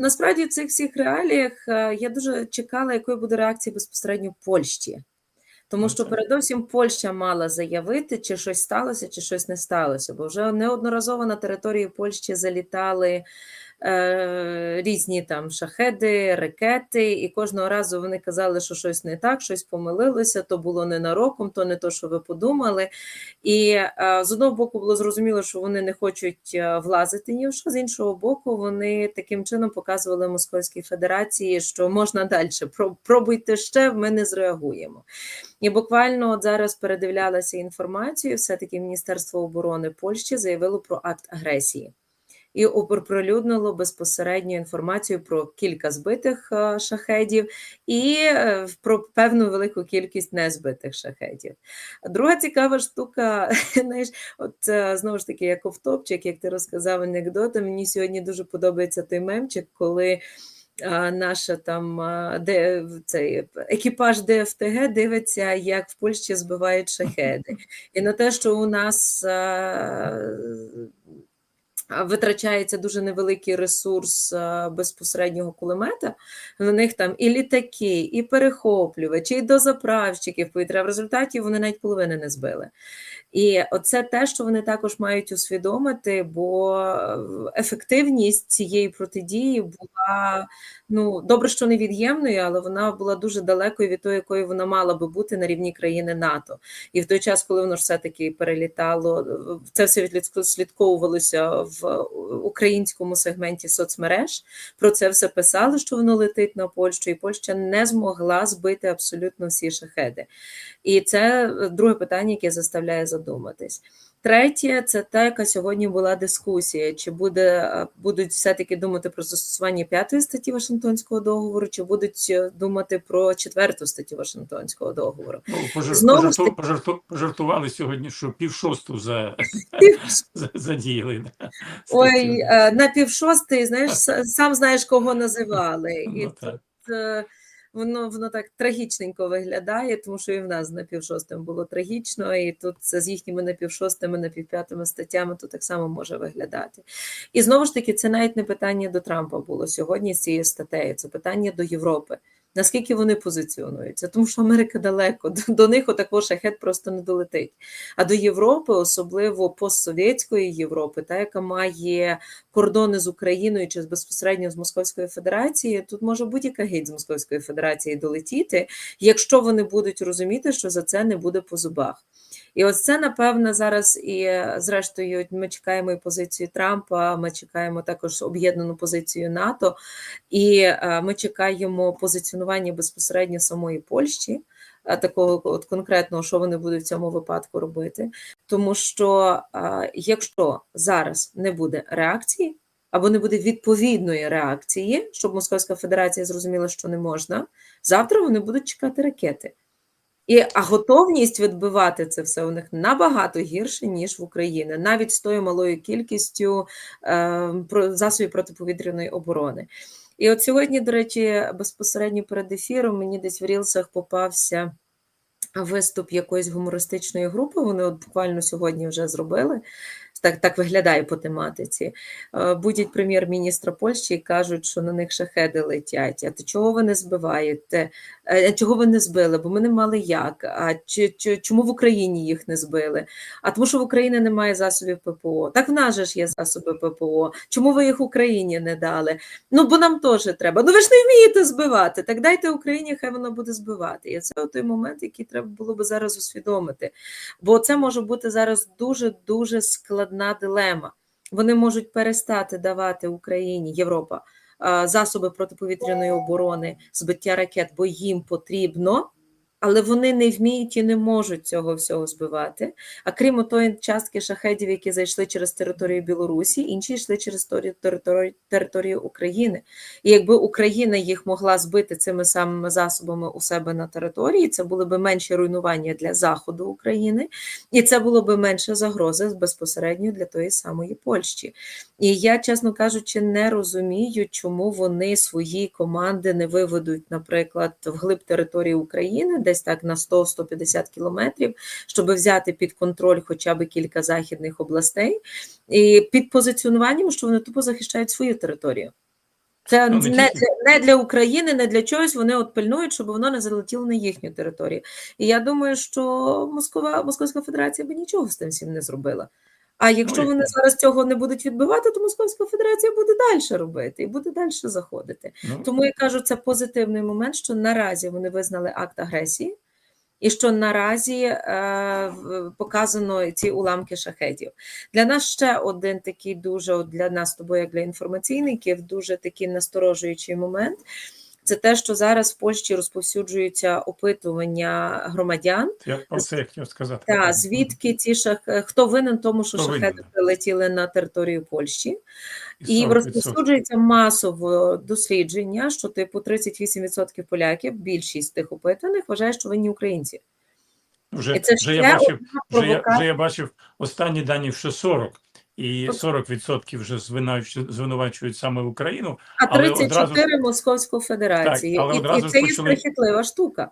Насправді в цих всіх реаліях е, я дуже чекала, якою буде реакція безпосередньо Польщі. Тому що передовсім Польща мала заявити, чи щось сталося, чи щось не сталося. Бо вже неодноразово на території Польщі залітали е, різні там шахеди, ракети, і кожного разу вони казали, що щось не так, щось помилилося, то було ненароком, то не то, що ви подумали. І е, з одного боку було зрозуміло, що вони не хочуть е, влазити ні в що, з іншого боку, вони таким чином показували Московській Федерації, що можна далі, пробуйте ще, ми не зреагуємо. І буквально от зараз передивлялася інформацію, все-таки Міністерство оборони Польщі заявило про акт агресії. І оприлюднило безпосередньо інформацію про кілька збитих е, шахедів і е, про певну велику кількість незбитих шахедів. Друга цікава штука, знаєш, от е, знову ж таки, як офтопчик, як ти розказав анекдоти, мені сьогодні дуже подобається той мемчик, коли наша там де цей екіпаж ДФТГ дивиться, як в Польщі збивають шахеди. І на те, що у нас витрачається дуже невеликий ресурс безпосереднього кулемета, в них там і літаки, і перехоплювачі, і дозаправщики в повітря. В результаті вони навіть половини не збили. І оце те, що вони також мають усвідомити, бо ефективність цієї протидії була ну добре, що невід'ємною, але вона була дуже далекою від того, якою вона мала би бути на рівні країни НАТО. І в той час, коли воно ж все-таки перелітало, це все відслідковувалося в українському сегменті соцмереж. Про це все писали, що воно летить на Польщу, і Польща не змогла збити абсолютно всі шахеди. І це друге питання, яке заставляє задуматись. Третє, це та, яка сьогодні була дискусія: чи буде е, будуть все-таки думати про застосування п'ятої статті Вашингтонського договору, чи будуть е, думати про четверту статтю Вашингтонського договору. Ну, пожар, Знову пожарту, таки- пожарту, пожартували сьогодні, що пів шосту за, за, задіяли. Да. Ой, е, на півшостий, знаєш, с- сам знаєш, кого називали. І Ну, так. тут е, воно, воно так трагічненько виглядає, тому що і в нас на півшостим було трагічно, і тут з їхніми напівшостими, напівп'ятими статтями то так само може виглядати. І знову ж таки, це навіть не питання до Трампа було сьогодні з цією статтею, це питання до Європи. Наскільки вони позиціонуються? Тому що Америка далеко, до, них отакого шахет просто не долетить. А до Європи, особливо постсовєтської Європи, та яка має кордони з Україною чи безпосередньо з Московською Федерацією, тут може будь-яка геть з Московської Федерації долетіти, якщо вони будуть розуміти, що за це не буде по зубах. І ось це, напевно, зараз і зрештою ми чекаємо і позицію Трампа, ми чекаємо також об'єднану позицію НАТО, і е, ми чекаємо позиціонування безпосередньо самої Польщі, е, такого от конкретного, що вони будуть в цьому випадку робити. Тому що е, якщо зараз не буде реакції, або не буде відповідної реакції, щоб Московська Федерація зрозуміла, що не можна, завтра вони будуть чекати ракети. І, а готовність відбивати це все у них набагато гірше, ніж в Україні, навіть з тою малою кількістю е, засобів протиповітряної оборони. І от сьогодні, до речі, безпосередньо перед ефіром мені десь в рілсах попався виступ якоїсь гумористичної групи. Вони от буквально сьогодні вже зробили. Так, так виглядає по тематиці. Е, Будять прем'єр-міністра Польщі і кажуть, що на них шахеди летять. А то чого ви не збиваєте? Е, Чого ви не збили? Бо ми не мали як. А чи, чи чому в Україні їх не збили? А тому, що в Україні немає засобів ППО. Так в нас же ж є засоби ППО. Чому ви їх Україні не дали? Ну бо нам теж треба. Ну ви ж не вмієте збивати. Так дайте Україні, хай вона буде збивати. І це той момент, який треба було би зараз усвідомити. Бо це може бути зараз дуже дуже складна дилема. Вони можуть перестати давати Україні, Європа, засоби протиповітряної оборони, збиття ракет, бо їм потрібно, але вони не вміють і не можуть цього всього збивати. А крім тої частки шахедів, які зайшли через територію Білорусі, інші йшли через територію, України. І якби Україна їх могла збити цими самими засобами у себе на території, це були б менші руйнування для заходу України, і це було б менше загрози безпосередньо для тої самої Польщі. І я, чесно кажучи, не розумію, чому вони свої команди не виведуть, наприклад, вглиб території України, десь так на 100-150 кілометрів, щоб взяти під контроль хоча б кілька західних областей, і під позиціонуванням, що вони тупо захищають свою територію. Це Ну, не не, для, не для України, не для чогось. Вони от пильнують, щоб воно не залетіло на їхню територію. І я думаю, що Москва, Московська Федерація би нічого з тим всім не зробила. А якщо вони зараз цього не будуть відбивати, то Московська Федерація буде далі робити і буде далі заходити. Ну, Тому я кажу, це позитивний момент, що наразі вони визнали акт агресії, і що наразі е, показано ці уламки шахедів. Для нас ще один такий дуже для нас тобою, як для інформаційників, дуже такий насторожуючий момент. Це те, що зараз в Польщі розповсюджуються опитування громадян. я про це я хотів сказати. Та звідки ці шах... хто винен тому, що Хто шахеди прилетіли на територію Польщі? І 40%. розповсюджується масово дослідження, що типу 38% поляків, більшість тих опитаних, вважає, що винні українці. Вже, І це вже, я бачив, вже, я, вже я бачив останні дані, що 40. І Тобто- 40% вже звинувачують, саме Україну, А Але 34 одразу- Московську Федерацію. Так, але і, і це є страхітлива штука.